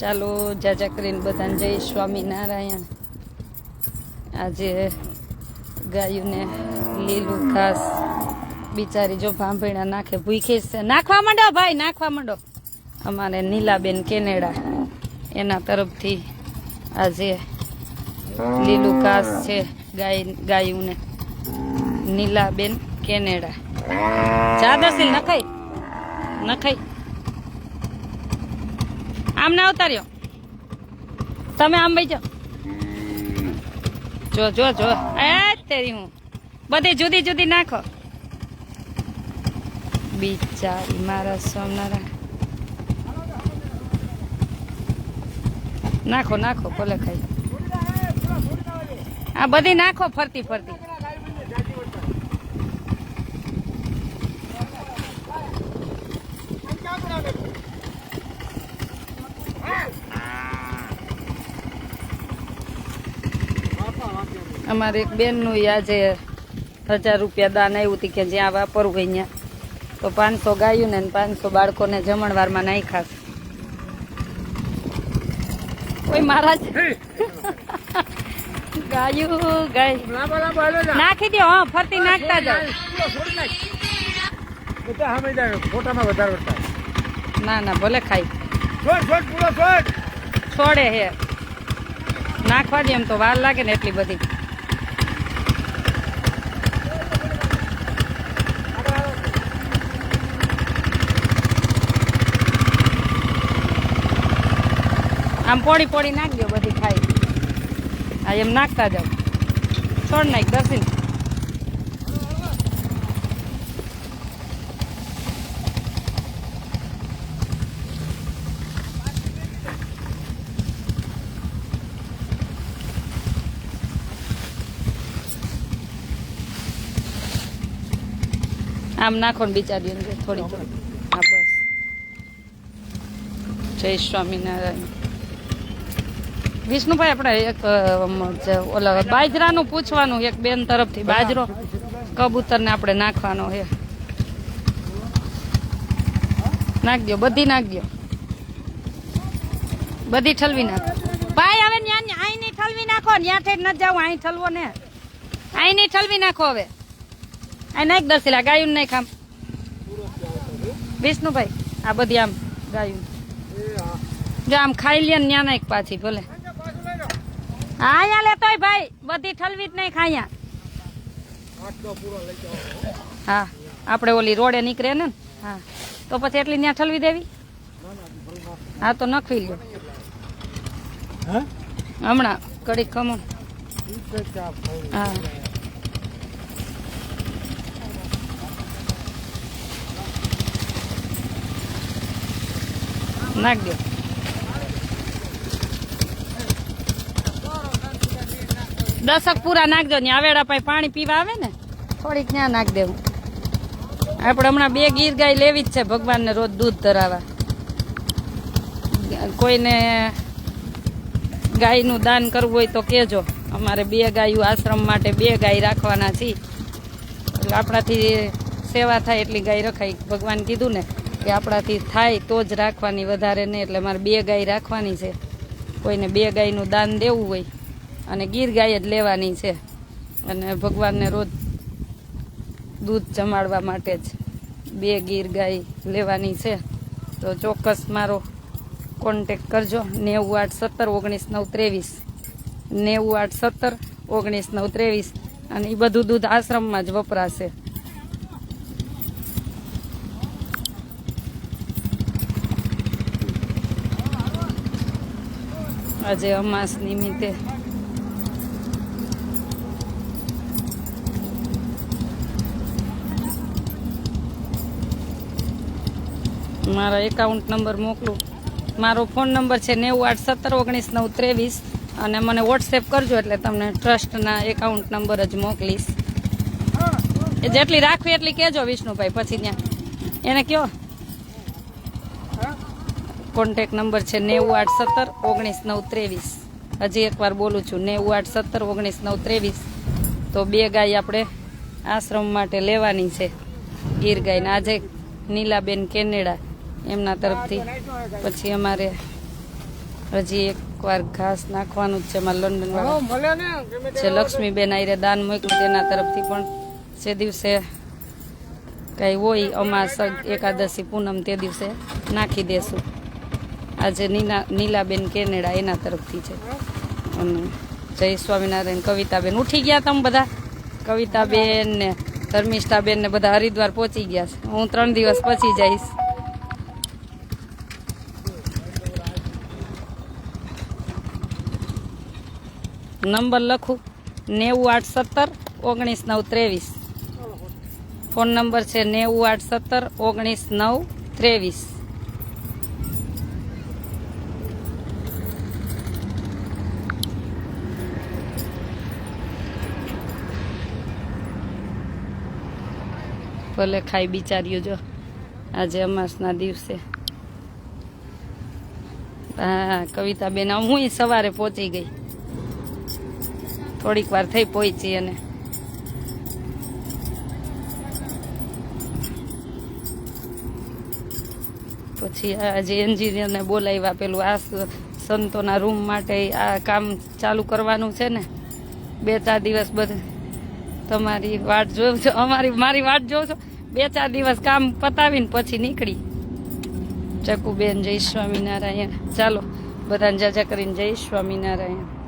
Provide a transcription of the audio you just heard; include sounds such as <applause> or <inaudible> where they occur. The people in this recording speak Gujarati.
ચાલો, જાજા કરીને બધાને જય સ્વામિનારાયણ. આજે ગાયુંને લીલું ઘાસ બિચારી જો ભાંભીણા નાખે, ભૂખે છે. નાખવા માંડો ભાઈ, નાખવા માંડો. અમારે નીલાબેન કેનેડા, એના તરફથી આજે લીલું ઘાસ છે ગાય, ગાયુંને. નીલાબેન કેનેડા. જાદરસીલ નખાઈ નખાઈ આમ ના ઉતાર્યો તમે આમ ભાઈ જો જો જો. એ તેરી હું. બધી જુદી જુદી નાખો. બિચારી મારા સોમનારાયણ નાખો નાખો, ભલે ખાઈ. આ બધી નાખો ફરતી ફરતી. અમારે એક બેનનું આજે હજાર રૂપિયા દાન આવ્યું હતું કે જ્યાં વાપરવું હોય ત્યાં તો પાંચસો ગાયું ને પાંચસો બાળકોને જમણવારમાં નાઈ ખાસ કોઈ મહારાજ. <laughs> ગાયું ગાય. નાખી દો હા ફરતી નાખતા જાઓ. ફોટામાં વધારે ના ના ભલે ખાઈ છોડ છોડ છોડ. છોડે હે. નાખવા દે એમ તો વાર લાગે ને એટલી બધી. આમ પોડી પોડી નાખ દો બધી ખાઈ. હા એમ નાખતા જાઓ. છોડ નાખ દર્શી આમ નાખો ને બિચારી અંદર થોડી થોડી હા, બસ. જય સ્વામિનારાયણ. વિષ્ણુભાઈ આપણે એક ઓલા બાજરાનું પૂછવાનું એક બેન તરફથી. બાજરો કબૂતરને આપણે નાખવાનો છે. નાખ દો બધી નાખ દો બધી ઠલવી નાખો. ભાઈ હવે ન્યા અહીં નહીં ઠલવી નાખો ન્યાથી ન જાવ અહીં ઠલવો ને. અહીં નહીં ઠલવી નાખો હવે. અહીં નાખ દર્શિલા ગાયું નહીં ખામ વિષ્ણુભાઈ આ બધી આમ ગાયું. જો આમ ખાઈ લે ત્યાં ન્યા નાખ પાછી ભલે. અહીંયા લેતોય ભાઈ બધી ઠલવી જ નહીં ખાયા. હા આપણે ઓલી રોડે નીકળે ને હા. તો પછી એટલી ત્યાં ઠલવી દેવી? હા તો નખવી લ્યો. હા? હમણાં કડી ખમણ હા. નાખ દો. દસક પૂરા નાખજો ને આવેડા પાસે પાણી પીવા આવે ને, થોડીક ત્યાં નાખ દેવું. આપણે હમણાં બે ગીર ગાય લેવી જ છે ભગવાનને રોજ દૂધ ધરાવા કોઈને ગાયનું દાન કરવું હોય તો કહેજો. અમારે બે ગાયું આશ્રમ માટે બે ગાય રાખવાના છે એટલે આપણાથી સેવા થાય એટલી ગાય રખાય. ભગવાન કીધું ને કે આપણાથી થાય તો જ રાખવાની વધારે નહીં એટલે મારે બે ગાય રાખવાની છે. કોઈને બે ગાયનું દાન દેવું હોય અને ગીર ગાય જ લેવાની છે. અને ભગવાનને રોજ દૂધ જમાડવા માટે જ બે ગીર ગાય લેવાની છે. તો ચોક્કસ મારો કોન્ટેક કરજો. નેવું આઠ સત્તર ઓગણીસ નવ ત્રેવીસ. નેવું આઠ સત્તર ઓગણીસ નવ ત્રેવીસ. અને એ બધું દૂધ આશ્રમમાં જ વપરાશે. આજે અમાસ નિમિત્તે મારા એકાઉન્ટ નંબર મોકલું. મારો ફોન નંબર છે નેવું આઠ સત્તર ઓગણીસ નવ ત્રેવીસ અને મને વોટ્સએપ કરજો એટલે તમને ટ્રસ્ટના એકાઉન્ટ નંબર જ મોકલીશ. જેટલી રાખવી એટલી કહેજો વિષ્ણુભાઈ, પછી ત્યાં. એને કયો? કોન્ટેક નંબર છે નેવું આઠ સત્તર ઓગણીસ નવ ત્રેવીસ. હજી એકવાર બોલું છું, નેવું આઠ સત્તર ઓગણીસ નવ ત્રેવીસ. તો બે ગાય આપણે આશ્રમ માટે લેવાની છે. ગીર ગાયને. આજે નીલાબેન કેનેડા એમના તરફથી. પછી અમારે હજી એક વાર ઘાસ નાખવાનું જ છે એમાં લંડન જે લક્ષ્મીબેન આયરે દાન મોકલ્યું તેના તરફથી પણ જે દિવસે કઈ હોય અમાસ એકાદશી પૂનમ તે દિવસે નાખી દેશું. આજે નીના નીલાબેન કેનેડા એના તરફથી છે. અને જય સ્વામિનારાયણ કવિતાબેન ઉઠી ગયા તમે બધા? કવિતાબેન ને ધર્મિષ્ઠાબેન ને બધા હરિદ્વાર પહોંચી ગયા છે. હું ત્રણ દિવસ પછી જઈશ. નંબર લખું. નેવું આઠ સત્તર, ઓગણીસ નવ ત્રેવીસ. ફોન નંબર છે નેવું આઠ સત્તર, ઓગણીસ નવ ત્રેવીસ. ભલે ખાઈ બિચાર્યું જો. આજે અમાસના દિવસે. હા, કવિતાબેન હું સવારે પહોંચી ગઈ. થોડીક વાર થઈ પહોંચી અને પછી આજે એન્જિનિયરને બોલાવ્યા, પેલું આ સંતોના રૂમ માટે આ કામ ચાલુ કરવાનું છે ને, બે ચાર દિવસ બધું. તમારી વાટ જોઉં છો? અમારી, મારી વાટ જોઉં છો? બે ચાર દિવસ કામ પતાવીને પછી નીકળી. ચકુબેન જય સ્વામિનારાયણ. ચાલો, બધાને જાજા કરીને જય સ્વામિનારાયણ.